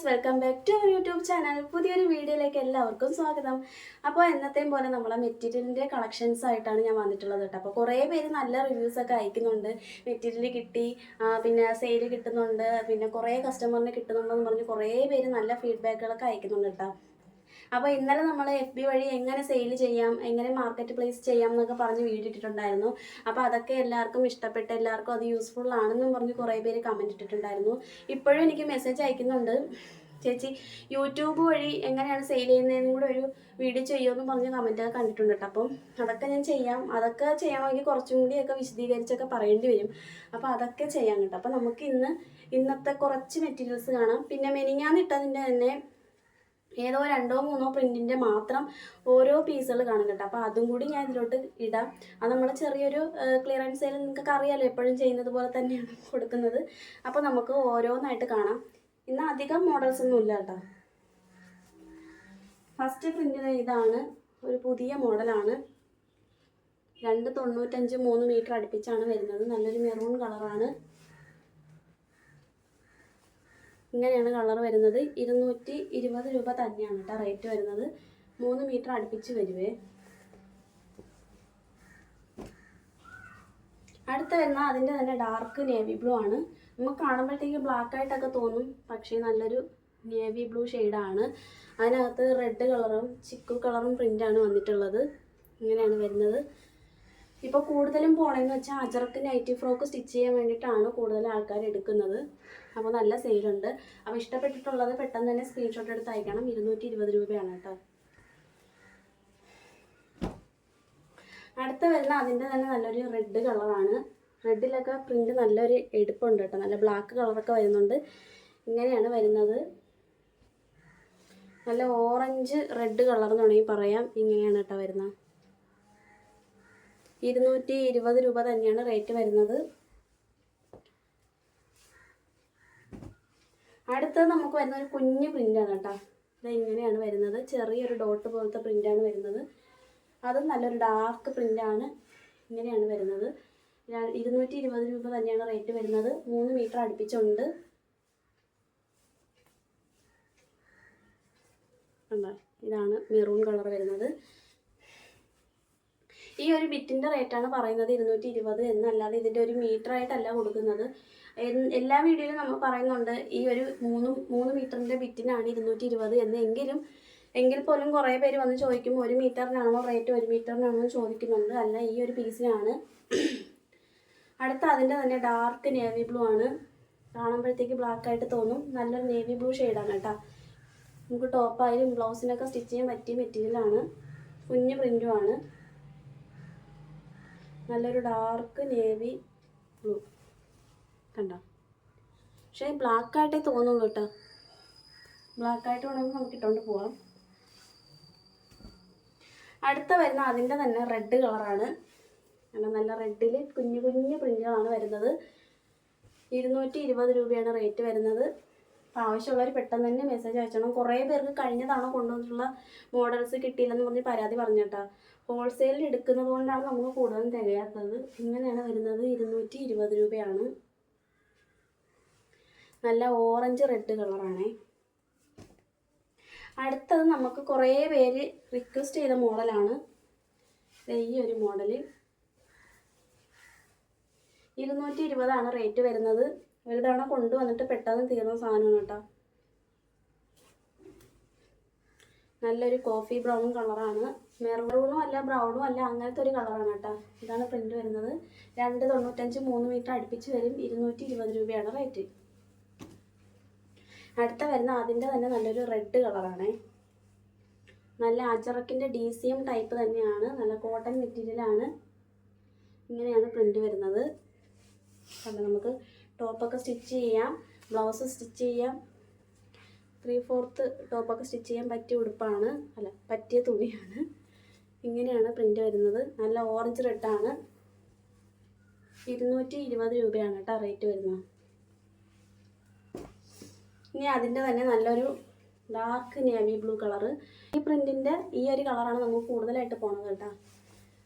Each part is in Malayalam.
Guys welcome back to our YouTube channel. പുതിയൊരു വീഡിയോയിലേക്ക് എല്ലാവർക്കും സ്വാഗതം. അപ്പോൾ എന്നത്തെയും പോലെ നമ്മളെ മെറ്റീരിയലിന്റെ കളക്ഷൻസ് ആയിട്ടാണ് ഞാൻ വന്നിട്ടുള്ളത് കേട്ടോ. അപ്പോൾ കുറേ പേര് നല്ല റിവ്യൂസ് ഒക്കെ അയക്കുന്നുണ്ട്. മെറ്റീരിയൽ കിട്ടി പിന്നെ സെയിൽ കിട്ടുന്നുണ്ട് പിന്നെ കുറേ കസ്റ്റമറിന് കിട്ടുന്നുണ്ടെന്ന് പറഞ്ഞ് കുറേ പേര് നല്ല ഫീഡ്ബാക്കുകളൊക്കെ അയക്കുന്നുണ്ട് കേട്ടോ. അപ്പോൾ ഇന്നലെ നമ്മൾ എഫ് ബി വഴി എങ്ങനെ സെയിൽ ചെയ്യാം എങ്ങനെ മാർക്കറ്റ് പ്ലേസ് ചെയ്യാം എന്നൊക്കെ പറഞ്ഞ് വീഡിയോ ഇട്ടിട്ടുണ്ടായിരുന്നു. അപ്പോൾ അതൊക്കെ എല്ലാവർക്കും ഇഷ്ടപ്പെട്ട് എല്ലാവർക്കും അത് യൂസ്ഫുൾ ആണെന്നും പറഞ്ഞ് കുറേ പേര് കമന്റ് ഇട്ടിട്ടുണ്ടായിരുന്നു. ഇപ്പോഴും എനിക്ക് മെസ്സേജ് അയക്കുന്നുണ്ട്. ചേച്ചി യൂട്യൂബ് വഴി എങ്ങനെയാണ് സെയിൽ ചെയ്യുന്നതെന്നും കൂടെ ഒരു വീഡിയോ ചെയ്യുമെന്ന് പറഞ്ഞ് കമന്റൊക്കെ കണ്ടിട്ടുണ്ട് കേട്ടോ. അപ്പം അതൊക്കെ ഞാൻ ചെയ്യാം. അതൊക്കെ ചെയ്യണമെങ്കിൽ കുറച്ചും കൂടിയൊക്കെ വിശദീകരിച്ചൊക്കെ പറയേണ്ടി വരും. അപ്പോൾ അതൊക്കെ ചെയ്യാൻ കേട്ടോ. അപ്പോൾ നമുക്ക് ഇന്ന് ഇന്നത്തെ കുറച്ച് മെറ്റീരിയൽസ് കാണാം. പിന്നെ മെനിങ്ങാന്നിട്ടതിന്റെ തന്നെ ഏതോ രണ്ടോ മൂന്നോ പ്രിന്റിന്റെ മാത്രം ഓരോ പീസുകൾ കാണും കേട്ടോ. അപ്പോൾ അതും കൂടി ഞാൻ ഇതിലോട്ട് ഇടാം. അത് നമ്മൾ ചെറിയൊരു ക്ലിയറൻസ് സെയിൽ നിങ്ങൾക്ക് അറിയാമല്ലോ എപ്പോഴും ചെയ്യുന്നത് പോലെ തന്നെയാണ് കൊടുക്കുന്നത്. അപ്പോൾ നമുക്ക് ഓരോന്നായിട്ട് കാണാം. ഇന്ന് അധികം മോഡൽസ് ഒന്നും ഇല്ല കേട്ടോ. ഫസ്റ്റ് പ്രിന്റിന് ഇതാണ് ഒരു പുതിയ മോഡലാണ് രണ്ട് തൊണ്ണൂറ്റഞ്ച് മൂന്ന് മീറ്റർ അടുപ്പിച്ചാണ് വരുന്നത്. നല്ലൊരു മെറൂൺ കളറാണ് ഇങ്ങനെയാണ് കളർ വരുന്നത്. ഇരുന്നൂറ്റി ഇരുപത് രൂപ തന്നെയാണ് കേട്ടോ റേറ്റ് വരുന്നത്. മൂന്ന് മീറ്റർ അടുപ്പിച്ച് വരുവേ. അടുത്ത വരുന്ന അതിന്റെ തന്നെ ഡാർക്ക് നേവി ബ്ലൂ ആണ്. നമുക്ക് കാണുമ്പോഴത്തേക്ക് ബ്ലാക്ക് ആയിട്ടൊക്കെ തോന്നും പക്ഷേ നല്ലൊരു നേവി ബ്ലൂ ഷെയ്ഡാണ് അതിനകത്ത് റെഡ് കളറും ചിക്കു കളറും പ്രിന്റാണ് വന്നിട്ടുള്ളത്. ഇങ്ങനെയാണ് വരുന്നത്. ഇപ്പോൾ കൂടുതലും പോണേന്ന് വെച്ചാൽ അജറക്ക് നൈറ്റി ഫ്രോക്ക് സ്റ്റിച്ച് ചെയ്യാൻ വേണ്ടിയിട്ടാണ് കൂടുതൽ ആൾക്കാർ എടുക്കുന്നത്. അപ്പോൾ നല്ല സെയിലുണ്ട് അപ്പോൾ ഇഷ്ടപ്പെട്ടിട്ടുള്ളത് പെട്ടെന്ന് തന്നെ സ്ക്രീൻഷോട്ട് എടുത്ത് അയക്കണം. ഇരുന്നൂറ്റി ഇരുപത് രൂപയാണ് കേട്ടോ. അടുത്ത വരുന്ന അതിന്റെ തന്നെ നല്ലൊരു റെഡ് കളറാണ് റെഡിലൊക്കെ പ്രിന്റ് നല്ലൊരു എടുപ്പുണ്ട് കേട്ടോ. നല്ല ബ്ലാക്ക് കളറൊക്കെ വരുന്നുണ്ട്. ഇങ്ങനെയാണ് വരുന്നത്. നല്ല ഓറഞ്ച് റെഡ് കളർ എന്ന് വേണമെങ്കിൽ പറയാം. ഇങ്ങനെയാണ് കേട്ടോ വരുന്നത്. ഇരുന്നൂറ്റി ഇരുപത് രൂപ തന്നെയാണ് റേറ്റ് വരുന്നത്. അടുത്തത് നമുക്ക് വരുന്ന ഒരു കുഞ്ഞു പ്രിന്റാണ് കേട്ടോ. ഇത് ഇങ്ങനെയാണ് വരുന്നത്? ചെറിയൊരു ഡോട്ട് പോലത്തെ പ്രിന്റാണ് വരുന്നത്. അതും നല്ലൊരു ഡാർക്ക് പ്രിന്റാണ് ഇങ്ങനെയാണ് വരുന്നത്. ഇരുന്നൂറ്റി ഇരുപത് രൂപ തന്നെയാണ് റേറ്റ് വരുന്നത്. മൂന്ന് മീറ്റർ അടുപ്പിച്ചുണ്ട്. കണ്ടോ? ഇതാണ് മെറൂൺ കളർ വരുന്നത്. ഈ ഒരു ബിറ്റിന്റെ റേറ്റാണ് പറയുന്നത് ഇരുന്നൂറ്റി ഇരുപത് എന്നല്ലാതെ ഇതിന്റെ ഒരു മീറ്റർ ആയിട്ടല്ല കൊടുക്കുന്നത്. എല്ലാ വീഡിയോയിലും നമ്മൾ പറയുന്നുണ്ട് ഈ ഒരു മൂന്ന് മൂന്ന് മീറ്ററിന്റെ ബിറ്റിനാണ് ഇരുന്നൂറ്റി ഇരുപത് എന്ന്. എങ്കിലും എങ്കിൽ പോലും കുറേ പേര് വന്ന് ചോദിക്കും ഒരു മീറ്ററിനാണോ റേറ്റ് ഒരു മീറ്ററിനാണോ എന്ന് ചോദിക്കുന്നുണ്ട്. അല്ല ഈ ഒരു പീസിനാണ്. അടുത്ത അതിന്റെ തന്നെ ഡാർക്ക് നേവി ബ്ലൂ ആണ്. കാണുമ്പോഴത്തേക്ക് ബ്ലാക്ക് ആയിട്ട് തോന്നും. നല്ലൊരു നേവി ബ്ലൂ ഷെയ്ഡാണ് കേട്ടോ. നമുക്ക് ടോപ്പായാലും ബ്ലൗസിനൊക്കെ സ്റ്റിച്ച് ചെയ്യാൻ പറ്റിയ മെറ്റീരിയലാണ് കുഞ്ഞു പ്രിന്റുമാണ് നല്ലൊരു ഡാർക്ക് നേവി ബ്ലൂ. കണ്ടോ? പക്ഷേ ബ്ലാക്ക് ആയിട്ടേ തോന്നുള്ളൂ കേട്ടോ. ബ്ലാക്ക് ആയിട്ട് വേണമെങ്കിൽ നമുക്ക് ഇട്ടുകൊണ്ട് പോവാം. അടുത്ത വരുന്ന അതിന്റെ തന്നെ റെഡ് കളറാണ് കാരണം നല്ല റെഡിൽ കുഞ്ഞു കുഞ്ഞു പ്രിന്റുകളാണ് വരുന്നത്. ഇരുന്നൂറ്റി ഇരുപത് രൂപയാണ് റേറ്റ് വരുന്നത്. അപ്പോൾ ആവശ്യമുള്ളവർ പെട്ടെന്ന് തന്നെ മെസ്സേജ് അയച്ചോണം. കുറേ പേർക്ക് കഴിഞ്ഞതാണ് കൊണ്ടുവന്നിട്ടുള്ള മോഡൽസ് കിട്ടിയില്ലെന്ന് പറഞ്ഞ് പരാതി പറഞ്ഞിട്ടാ ഹോൾസെയിലിൽ എടുക്കുന്നത് കൊണ്ടാണ് നമുക്ക് കൂടുതലും തികയാത്തത്. ഇങ്ങനെയാണ് വരുന്നത് ഇരുന്നൂറ്റി രൂപയാണ്. നല്ല ഓറഞ്ച് റെഡ് കളറാണേ. അടുത്തത് നമുക്ക് കുറേ പേര് റിക്വസ്റ്റ് ചെയ്ത മോഡലാണ്. ഈ ഒരു മോഡൽ ഇരുന്നൂറ്റി ഇരുപതാണ് റേറ്റ് വരുന്നത്. ഒരു തവണ കൊണ്ടുവന്നിട്ട് പെട്ടെന്ന് തീർന്ന സാധനമാണ് കേട്ടോ. നല്ലൊരു കോഫി ബ്രൗൺ കളറാണ്. മെറൂണും അല്ല ബ്രൗണും അല്ല അങ്ങനത്തെ ഒരു കളറാണ് കേട്ടോ. ഇതാണ് പ്രിന്റ് വരുന്നത്. രണ്ട് തൊണ്ണൂറ്റഞ്ച് മൂന്ന് മീറ്റർ അടുപ്പിച്ച് വരും. ഇരുന്നൂറ്റി ഇരുപത് രൂപയാണ് റേറ്റ്. അടുത്ത വരുന്ന അതിന്റെ തന്നെ നല്ലൊരു റെഡ് കളറാണ് നല്ല അജറക്കിന്റെ ഡി സി എം ടൈപ്പ് തന്നെയാണ്. നല്ല കോട്ടൺ മെറ്റീരിയലാണ് ഇങ്ങനെയാണ് പ്രിന്റ് വരുന്നത്. കണ്ടോ നമുക്ക് ടോപ്പൊക്കെ സ്റ്റിച്ച് ചെയ്യാം. ബ്ലൗസ് സ്റ്റിച്ച് ചെയ്യാം. ത്രീ ഫോർത്ത് ടോപ്പൊക്കെ സ്റ്റിച്ച് ചെയ്യാൻ പറ്റിയ ഉടുപ്പാണ്. അല്ല പറ്റിയ തുണിയാണ്. ഇങ്ങനെയാണ് പ്രിന്റ് വരുന്നത്. നല്ല ഓറഞ്ച് റെഡാണ് ഇരുന്നൂറ്റി ഇരുപത് രൂപയാണ് കേട്ടോ റേറ്റ് വരുന്നത്. ഇനി അതിന്റെ തന്നെ നല്ലൊരു ഡാർക്ക് നേവി ബ്ലൂ കളറ് ഈ പ്രിന്റിന്റെ ഈ ഒരു കളറാണ് നമുക്ക് കൂടുതലായിട്ട് പോണത് കേട്ടോ.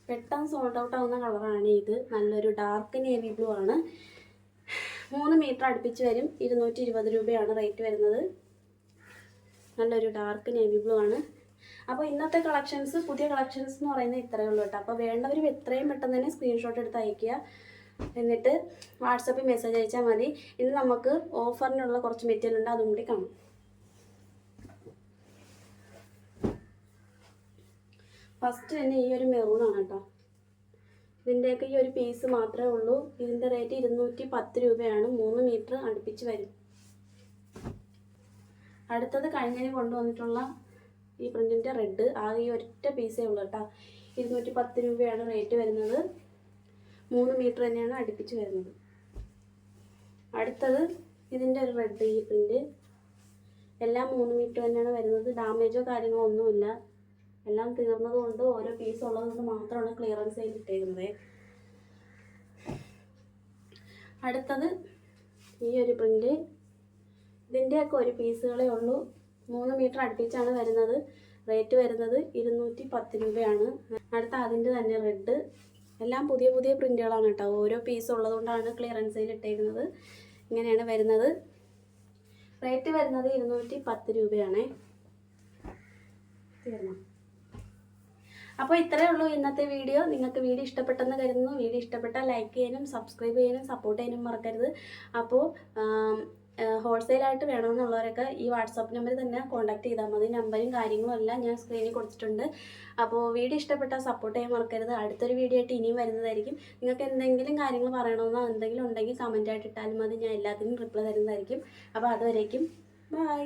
പെട്ടെന്ന് സോൾഡ് ഔട്ട് ആവുന്ന കളറാണ് ഇത്. നല്ലൊരു ഡാർക്ക് നേവി ബ്ലൂ ആണ്. മൂന്ന് മീറ്റർ അടുപ്പിച്ച് വരും. ഇരുന്നൂറ്റി ഇരുപത് രൂപയാണ് റേറ്റ് വരുന്നത്. നല്ലൊരു ഡാർക്ക് നേവി ബ്ലൂ ആണ്. അപ്പോൾ ഇന്നത്തെ കളക്ഷൻസ് പുതിയ കളക്ഷൻസ് എന്ന് പറയുന്നത് ഇത്രയേ ഉള്ളൂ കേട്ടോ. അപ്പോൾ വേണ്ടവർ എത്രയും പെട്ടെന്ന് തന്നെ സ്ക്രീൻഷോട്ട് എടുത്ത് അയയ്ക്കുക. എന്നിട്ട് വാട്സപ്പിൽ മെസ്സേജ് അയച്ചാൽ മതി. ഇന്ന് നമുക്ക് ഓഫറിനുള്ള കുറച്ച് മെറ്റീരിയൽ ഉണ്ട് അതും കൂടി കാണും. ഫസ്റ്റ് തന്നെ ഈ ഒരു മെറൂണാണ് കേട്ടോ. ഇതിന്റെയൊക്കെ ഈ ഒരു പീസ് മാത്രമേ ഉള്ളൂ. ഇതിന്റെ റേറ്റ് ഇരുന്നൂറ്റി പത്ത് രൂപയാണ്. മൂന്ന് മീറ്റർ അടുപ്പിച്ച് വരും. അടുത്തത് കഴിഞ്ഞതിന് കൊണ്ടുവന്നിട്ടുള്ള ഈ പ്രിന്റിന്റെ റെഡ് ആകെ ഈ ഒറ്റ പീസേ ഉള്ളൂ കേട്ടോ. ഇരുന്നൂറ്റി പത്ത് രൂപയാണ് റേറ്റ് വരുന്നത്. മൂന്ന് മീറ്റർ തന്നെയാണ് അടുപ്പിച്ച് വരുന്നത്. അടുത്തത് ഇതിന്റെ ഒരു റെഡ് ഈ എല്ലാം മൂന്ന് മീറ്റർ തന്നെയാണ് വരുന്നത്. ഡാമേജോ കാര്യങ്ങളോ ഒന്നുമില്ല. എല്ലാം തീർന്നത് കൊണ്ട് ഓരോ പീസ് ഉള്ളതുകൊണ്ട് മാത്രമാണ് ക്ലിയറൻസ് സെയിൽ ഇട്ടേക്കുന്നത്. അടുത്തത് ഈ ഒരു പ്രിന്റ് ഇതിന്റെയൊക്കെ ഒരു പീസുകളേ ഉള്ളൂ. മൂന്ന് മീറ്റർ അടുപ്പിച്ചാണ് വരുന്നത്. റേറ്റ് വരുന്നത് ഇരുന്നൂറ്റി പത്ത് രൂപയാണ്. അടുത്ത അതിന്റെ തന്നെ റെഡ് എല്ലാം പുതിയ പുതിയ പ്രിന്റുകളാണ് കേട്ടോ. ഓരോ പീസ് ഉള്ളതുകൊണ്ടാണ് ക്ലിയറൻസിൽ ഇട്ടേക്കുന്നത്. ഇങ്ങനെയാണ് വരുന്നത്. റേറ്റ് വരുന്നത് ഇരുന്നൂറ്റി പത്ത് രൂപയാണേ. തീർന്നു? അപ്പോൾ ഇത്രയേ ഉള്ളൂ ഇന്നത്തെ വീഡിയോ. നിങ്ങൾക്ക് വീഡിയോ ഇഷ്ടപ്പെട്ടെന്ന് കരുതുന്നു. വീഡിയോ ഇഷ്ടപ്പെട്ടാൽ ലൈക്ക് ചെയ്യാനും സബ്സ്ക്രൈബ് ചെയ്യാനും സപ്പോർട്ട് ചെയ്യാനും മറക്കരുത്. അപ്പോൾ ഹോൾസെയിലായിട്ട് വേണമെന്നുള്ളവരൊക്കെ ഈ വാട്സാപ്പ് നമ്പറിൽ തന്നെ കോൺടാക്ട് ചെയ്താൽ മതി. നമ്പറും കാര്യങ്ങളും എല്ലാം ഞാൻ സ്ക്രീനിൽ കൊടുത്തിട്ടുണ്ട്. അപ്പോൾ വീഡിയോ ഇഷ്ടപ്പെട്ടാൽ സപ്പോർട്ട് ചെയ്യാൻ മറക്കരുത്. അടുത്തൊരു വീഡിയോ ആയിട്ട് ഇനിയും വരുന്നതായിരിക്കും. നിങ്ങൾക്ക് എന്തെങ്കിലും കാര്യങ്ങൾ പറയണമെന്നോ എന്തെങ്കിലും ഉണ്ടെങ്കിൽ കമന്റായിട്ട് ഇട്ടാലും മതി. ഞാൻ എല്ലാത്തിനും റിപ്ലൈ തരുന്നതായിരിക്കും. അപ്പോൾ അതുവരേക്കും. ബൈ